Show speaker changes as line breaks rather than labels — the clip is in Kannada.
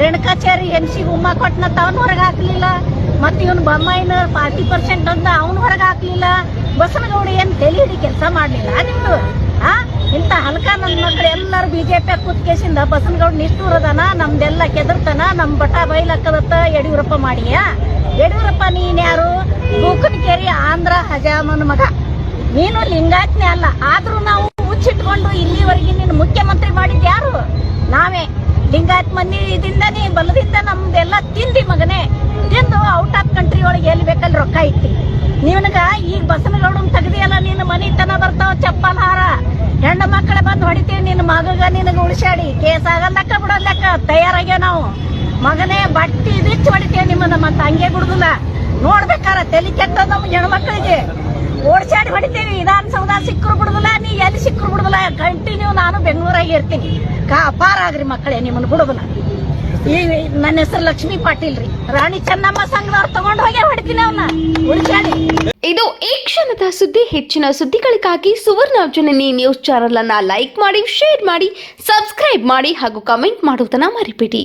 ರೇಣುಕಾಚಾರಿ ಹೆಣ್ಸಿಗೆ ಉಮ್ಮ ಕೊಟ್ಟನ ಅವನ್ ಹೊರಗೆ ಹಾಕ್ಲಿಲ್ಲ. ಮತ್ತೆ ಇವನು ಬೊಮ್ಮಾಯಿನ ಫಾರ್ಟಿ ಪರ್ಸೆಂಟ್ ಅಂತ ಅವನು ಹೊರಗೆ ಹಾಕ್ಲಿಲ್ಲ. ಬಸನಗೌಡ ಏನು ತಲೆ ಹಿಡಿ ಕೆಲಸ ಮಾಡಲಿಲ್ಲ ನಿಮ್ದು ಆ? ಇಂಥ ಹಲ್ಕ ನನ್ನ ಮಕ್ಳು ಎಲ್ಲರೂ ಬಿಜೆಪಿ ಕುತ್ಕೇಸಿಂದ ಬಸನಗೌಡ ನಿಷ್ಠೂರದನ ನಮ್ದೆಲ್ಲ ಕೆದರ್ತನ ನಮ್ಮ ಬಟ ಬೈಲಕ್ಕದತ್ತ ಯಡಿಯೂರಪ್ಪ ಮಾಡಿಯಾ? ಯಡಿಯೂರಪ್ಪ ನೀನ್ಯಾರು ಬೂಕನಕೇರಿ ಆಂಧ್ರ ಹಜಾಮನ ಮಗ. ನೀನು ಲಿಂಗಾಜ್ಞೆ ಅಲ್ಲ. ಆದರೂ ನಾವು ಮುಚ್ಚಿಟ್ಕೊಂಡು ಇಲ್ಲಿವರೆಗೆ ನೀನು ಮುಖ್ಯಮಂತ್ರಿ ಮಾಡಿದ್ ಇದಿಂದನೇ ಬಲದಿಂದ ನಮ್ದೆಲ್ಲ ತಿಂದಿ ಮಗನೇ. ತಿಂದು ಔಟ್ ಆಫ್ ಕಂಟ್ರಿ ಒಳಗೆ ಎಲ್ಲಿ ಬೇಕಲ್ಲಿ ರೊಕ್ಕ ಇಟ್ಟಿ ನಿನಗ ಈಗ ಬಸನಗೌಡನ್ ತೆಗ್ದಿಯಲ್ಲ, ನಿನ್ನ ಮನಿತನ ಬರ್ತಾವ ಚಪ್ಪಲ್ ಹಾರ. ಹೆಣ್ಣು ಮಕ್ಕಳೇ ಬಂದು ಹೊಡಿತೀವಿ, ನಿನ್ನ ಮಗಗ ನಿನಗ ಉಳಿಸಾಡಿ ಕೇಸ್ ಬಿಡೋ ಳಕ ತಯಾರಾಗ್ಯ ನಾವು. ಮಗನೇ, ಬಟ್ಟಿ ಬಿಚ್ಚಿ ಹೊಡಿತೀವಿ ನಿಮ್ಮನ್ನ ಮತ್ತೆ ಹಂಗೆ ಬಿಡುದಿಲ್ಲ. ನೋಡ್ಬೇಕಾರ, ತಲೆ ಕೆಟ್ಟ ನಮ್ಮ ಹೆಣ್ಮಕ್ಳಿಗೆ. ಓಡ್ಸಾಡಿ ಹೊಡಿತೀವಿ. ವಿಧಾನಸೌಧ ಸಿಕ್ಕರು ಬಿಡುದಿಲ್ಲ ನೀ ಎಲ್ಲಿ ಸಿಕ್ಕರು ಬಿಡುದಿಲ್ಲ ಕಂಟಿನ್ಯೂ ನಾನು ಬೆಂಗಳೂರಾಗ ಇರ್ತೀನಿ. ಕಾ ಅಪಾರ ಆಗ್ರಿ ಮಕ್ಕಳೇ ನಿಮ್ಮನ್ನ ಬಿಡುದಿಲ್ಲ ಈ ನನ್ನ ಹೆಸರು ಲಕ್ಷ್ಮಿ ಪಾಟೀಲ್ ರೀ. ರಾಣಿ ಚೆನ್ನಮ್ಮ ಸಂಘದವ್ರು ತಗೊಂಡ್ ಹೋಗಿ ಹೊಡಿತೀನಿ ಉಳಿಸಾಡಿ
ಇದು ಈ ಕ್ಷಣದ ಸುದ್ದಿ. ಹೆಚ್ಚಿನ ಸುದ್ದಿಗಳಿಗಾಗಿ ಸುವರ್ಣ ಜನನಿ ನ್ಯೂಸ್ ಚಾನೆಲ್ ಅನ್ನ ಲೈಕ್ ಮಾಡಿ, ಶೇರ್ ಮಾಡಿ, ಸಬ್ಸ್ಕ್ರೈಬ್ ಮಾಡಿ ಹಾಗೂ ಕಮೆಂಟ್ ಮಾಡುವುದನ್ನ ಮರಿಬೇಡಿ.